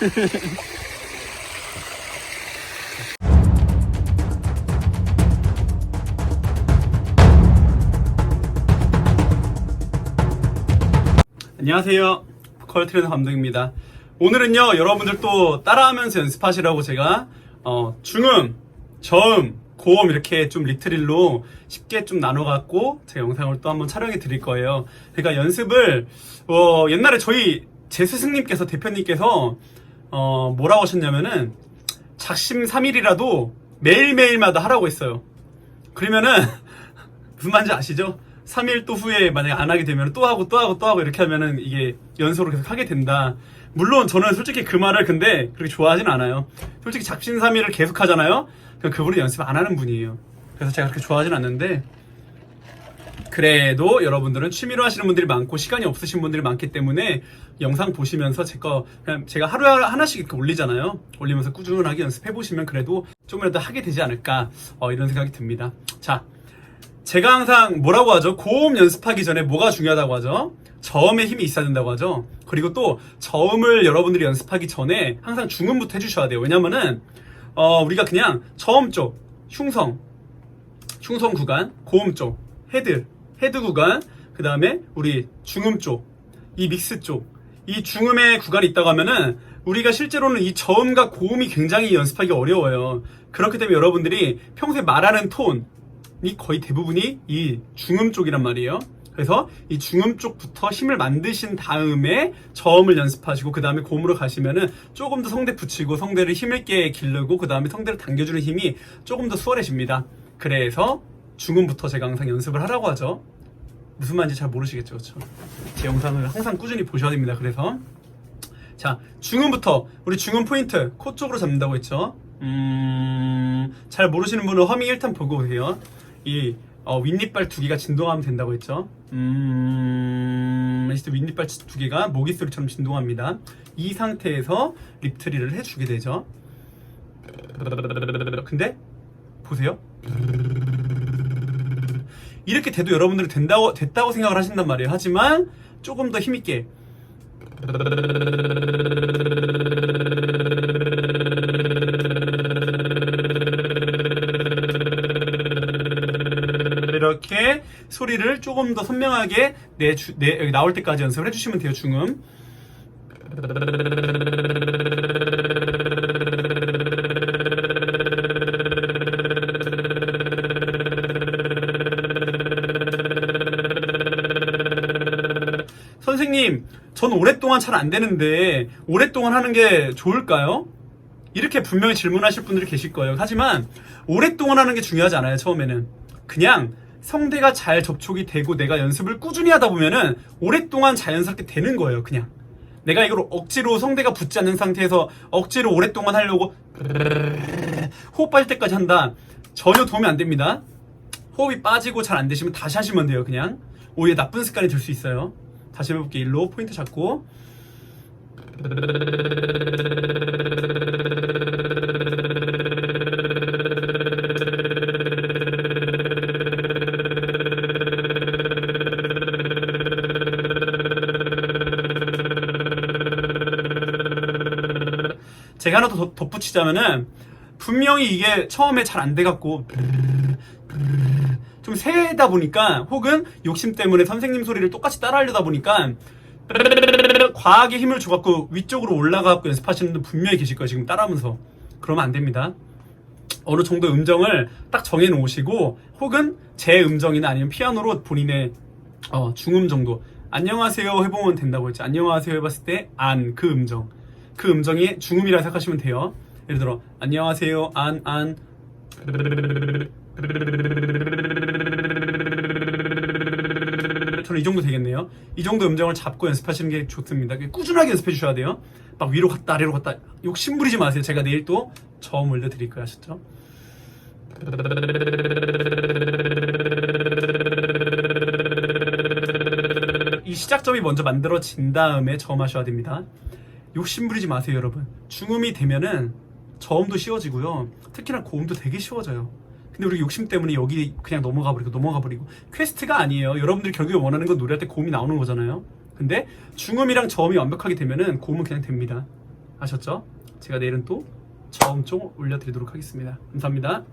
안녕하세요. 보컬 트레이너 감독입니다. 오늘은요, 여러분들 또 따라하면서 연습하시라고 제가, 어, 중음, 저음, 고음 이렇게 좀 리트릴로 쉽게 좀 나눠갖고 제 영상을 또 한번 촬영해 드릴 거예요. 그러니까 연습을, 어, 옛날에 저희 제 스승님께서, 대표님께서, 어, 뭐라고 하셨냐면은, 작심 3일이라도 매일매일마다 하라고 했어요. 그러면은, 무슨 말인지 아시죠? 3일 또 후에 만약에 안 하게 되면 또 하고 또 하고 또 하고 이렇게 하면은 이게 연속으로 계속 하게 된다. 물론 저는 솔직히 그 말을 근데 그렇게 좋아하진 않아요. 솔직히 작심 3일을 계속 하잖아요? 그럼 그분은 연습 안 하는 분이에요. 그래서 제가 그렇게 좋아하진 않는데 그래도 여러분들은 취미로 하시는 분들이 많고 시간이 없으신 분들이 많기 때문에 영상 보시면서 제 거 그냥 제가 하루에 하나씩 이렇게 올리잖아요. 올리면서 꾸준하게 연습해 보시면 그래도 조금이라도 하게 되지 않을까 어, 이런 생각이 듭니다. 자, 제가 항상 뭐라고 하죠? 고음 연습하기 전에 뭐가 중요하다고 하죠? 저음에 힘이 있어야 된다고 하죠. 그리고 또 저음을 여러분들이 연습하기 전에 항상 중음부터 해주셔야 돼요. 왜냐면은 어, 우리가 그냥 저음 쪽, 흉성, 흉성 구간, 고음 쪽, 헤드, 헤드 구간, 그 다음에 우리 중음 쪽, 이 믹스 쪽, 이 중음의 구간이 있다고 하면은 우리가 실제로는 이 저음과 고음이 굉장히 연습하기 어려워요. 그렇기 때문에 여러분들이 평소에 말하는 톤이 거의 대부분이 이 중음 쪽이란 말이에요. 그래서 이 중음 쪽부터 힘을 만드신 다음에 저음을 연습하시고 그 다음에 고음으로 가시면은 조금 더 성대 붙이고 성대를 힘있게 기르고 그 다음에 성대를 당겨주는 힘이 조금 더 수월해집니다. 그래서 중음부터 제가 항상 연습을 하라고 하죠. 무슨 말인지 잘 모르시겠죠, 그렇죠? 제 영상을 항상 꾸준히 보셔야 됩니다. 그래서 자 중음부터 우리 중음 포인트 코 쪽으로 잡는다고 했죠. 음, 잘 모르시는 분은 허밍 일단 보고 오세요. 이 어, 윗니빨 두 개가 진동하면 된다고 했죠. 음, 이제 윗니빨 두 개가 모기 소리처럼 진동합니다. 이 상태에서 립트리를 해주게 되죠. 근데 보세요. 이렇게 돼도 여러분들이 된다고 됐다고 생각을 하신단 말이에요. 하지만 조금 더 힘있게 이렇게 소리를 조금 더 선명하게 내, 주, 내 여기 나올 때까지 연습을 해주시면 돼요. 중음. 전 오랫동안 잘 안 되는데 오랫동안 하는 게 좋을까요? 이렇게 분명히 질문하실 분들이 계실 거예요. 하지만 오랫동안 하는 게 중요하지 않아요. 처음에는 그냥 성대가 잘 접촉이 되고 내가 연습을 꾸준히 하다 보면은 오랫동안 자연스럽게 되는 거예요. 그냥 내가 이걸 억지로 성대가 붙지 않는 상태에서 억지로 오랫동안 하려고 호흡 빠질 때까지 한다. 전혀 도움이 안 됩니다. 호흡이 빠지고 잘 안 되시면 다시 하시면 돼요. 그냥 오히려 나쁜 습관이 될수 있어요. 다시 해볼게. 일로 포인트 잡고 제가 하나 더 덧- 덧붙이자면은 분명히 이게 처음에 잘 안 돼갖고 좀 세다 보니까 혹은 욕심 때문에 선생님 소리를 똑같이 따라하려다 보니까 과하게 힘을 줘갖고 위쪽으로 올라가갖고 연습하시는 분들 분명히 계실 거예요 지금 따라하면서. 그러면 안 됩니다. 어느 정도 음정을 딱 정해 놓으시고 혹은 제 음정이나 아니면 피아노로 본인의 어, 중음 정도. 안녕하세요 해보면 된다고 했죠 안녕하세요 해봤을 때 안 그 음정. 그 음정이 중음이라 생각하시면 돼요. 예를 들어 안녕하세요 안 안 저는 이 정도 되겠네요. 이 정도 음정을 잡고 연습하시는 게 좋습니다. 꾸준하게 연습해 주셔야 돼요. 막 위로 갔다 아래로 갔다 욕심 부리지 마세요. 제가 내일 또 저음 올려드릴 거예요. 아셨죠? 이 시작점이 먼저 만들어진 다음에 저음 하셔야 됩니다. 욕심 부리지 마세요, 여러분. 중음이 되면은 저음도 쉬워지고요. 특히나 고음도 되게 쉬워져요. 근데 우리 욕심 때문에 여기 그냥 넘어가 버리고 넘어가 버리고 퀘스트가 아니에요. 여러분들이 결국에 원하는 건 노래할 때 고음이 나오는 거잖아요. 근데 중음이랑 저음이 완벽하게 되면은 고음은 그냥 됩니다. 아셨죠? 제가 내일은 또 저음 좀 올려드리도록 하겠습니다. 감사합니다.